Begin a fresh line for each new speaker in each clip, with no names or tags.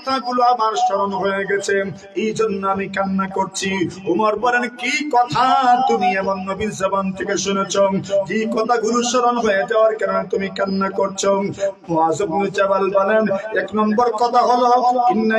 কথাগুলো আমার স্মরণ হয়ে গেছে। এই জন্য আমি কান্না করছি। উমর বলেন, কি কথা? তুমি এমন নবীর জবান থেকে শুনেছ। কি কথাগুলো স্মরণ হয়ে যাওয়ার কারণে তুমি কান্না করছ? মুআজ ইবনে জাবাল বলেন, এক নম্বর কথা হলো, ইন্না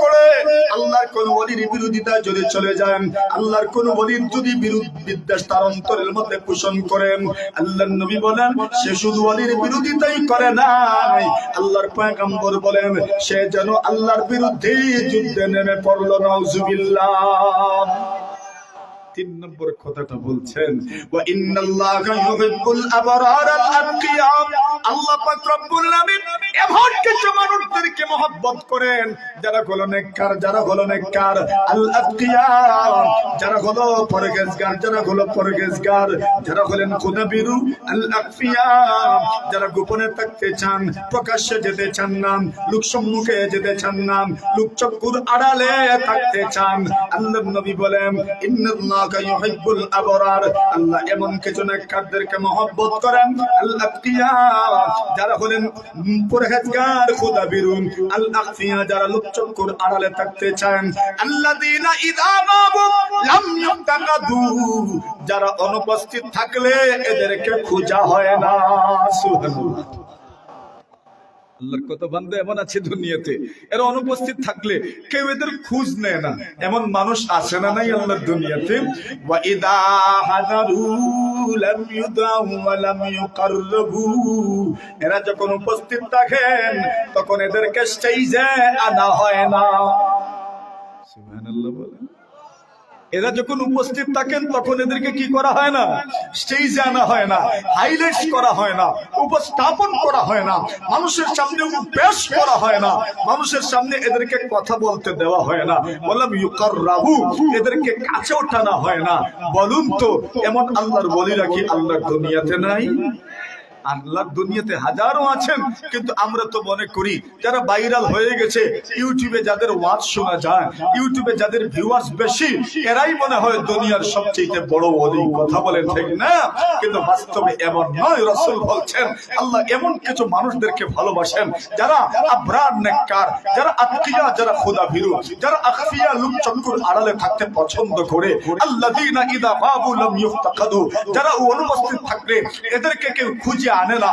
আল্লাহর কোন ওলির বিরোধিতা যদি চলে যায়, আল্লাহর কোন ওলির যদি বিরোধ বিদ্বেষ তার অন্তরের মধ্যে পোষণ করেন, আল্লাহর নবী বলেন, সে শুধু ওলির বিরোধিতাই করে নাই। আল্লাহর পয়গম্বর বলেন, সে যেন আল্লাহর বিরুদ্ধে যুদ্ধে নেমে পড়ল, নাউজুবিল্লাহ। তিন নম্বর কথাটা বলছেন আল্লাহ এমন কিছু মানুষদেরকে মহব্বত করেন। যারা হলো নেককার, যারা হলো নেককার, আল যারা হলো পরহেজগার, যারা হলো পরহেজগার। যারা হলেন খুদাবিরু আল যারা গোপনে থাকতে চান, প্রকাশ্যে যেতে চান না, লোক সম্মুখে যেতে চান না, লোক চক্ষুর আড়ালে থাকতে চান। আল্লাহ নবী বলেন, ইন্নাল্লাহা ইউহিব্বুল আবরার। আল্লাহ এমন কিছু নেককারদেরকে মহব্বত করেন। আল যারা হলেন পরহেজগার, খুদাবিরু। আল আকফিয়া যারা লোকচক্ষুর আড়ালে থাকতে চান ইউতাকাদু যারা অনুপস্থিত থাকলে এদেরকে খোঁজা হয় না আল্লাহর কত বান্দা এমন আছে দুনিয়াতে? এরা অনুপস্থিত থাকলে কেউ এদের খোঁজ নেয় না। এমন মানুষ আছে না নাই আল্লাহর দুনিয়াতে? এরা যখন উপস্থিত থাকেন, তখন এদেরকে স্টেজে আনা হয় না। বলেন এরা যখন উপস্থিত থাকেন, তখন এদেরকে কি করা হয় না? স্টেজে আনা হয় না হাইলাইট করা হয় না, উপস্থাপন করা হয় না, মানুষের সামনে পেশ করা হয় না, মানুষের সামনে এদেরকে কথা বলতে দেওয়া হয় না। বললাম ইউকার রাহু এদেরকে কাছে ওঠানো হয় না। বলুন তো, এমন আল্লাহর বলি রাখি আল্লাহর দুনিয়াতে নাই? আল্লাহর দুনিয়াতে হাজারো আছেন, কিন্তু আমরা তো মনে করি যারা ভাইরাল হয়ে গেছে ইউটিউবে যাদের ওয়াজ শোনা যায় ইউটিউবে যাদের ভিউয়ার্স বেশি, এরাই মনে হয় দুনিয়ার সবচেয়ে বড় ওলি কথা বলেন ঠিক না? কিন্তু বাস্তবে এমন নয়, রসুল বলছেন, আল্লাহ এমন কিছু মানুষদেরকে ভালোবাসেন, যারা আবরার নেককার, যারা আতকিয়া, যারা খোদা ভীরু যারা আখফিয়া লুক চক্কুর আড়ালে থাকতে পছন্দ করে। আল্লাযীনা ইদা বাবু লাম ইফতাকাদু যারা অনুপস্থিত থাকলে এদেরকে কেউ খুঁজে আনে না।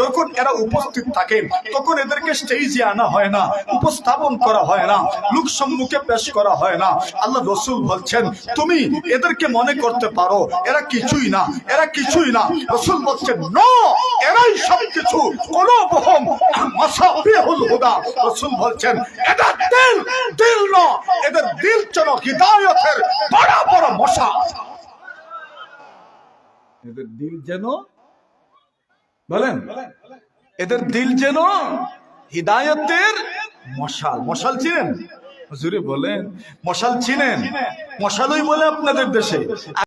যখন এরা উপস্থিত থাকে, তখন এদেরকে স্টেজে আনা হয় না, উপস্থাপন করা হয় না, লোক সম্মুখে পেশ করা হয় না। আল্লাহ রসুল বলছেন, তুমি এদেরকে মনে করতে পারো, এরা কিছুই না, এরা কিছুই না। রসুল বলছেন, নো, এরাই সব কিছু কোন এদের দিল যেন হিদায়তের বড় বড় মশা। এদের দিল যেন বলেন। এদের দিল যেন হিদায়তের মশাল। মশাল ছিলেন? হুজুরে বলেন। মশাল ছিলেন। মশালই বলে আপনাদের দেশে।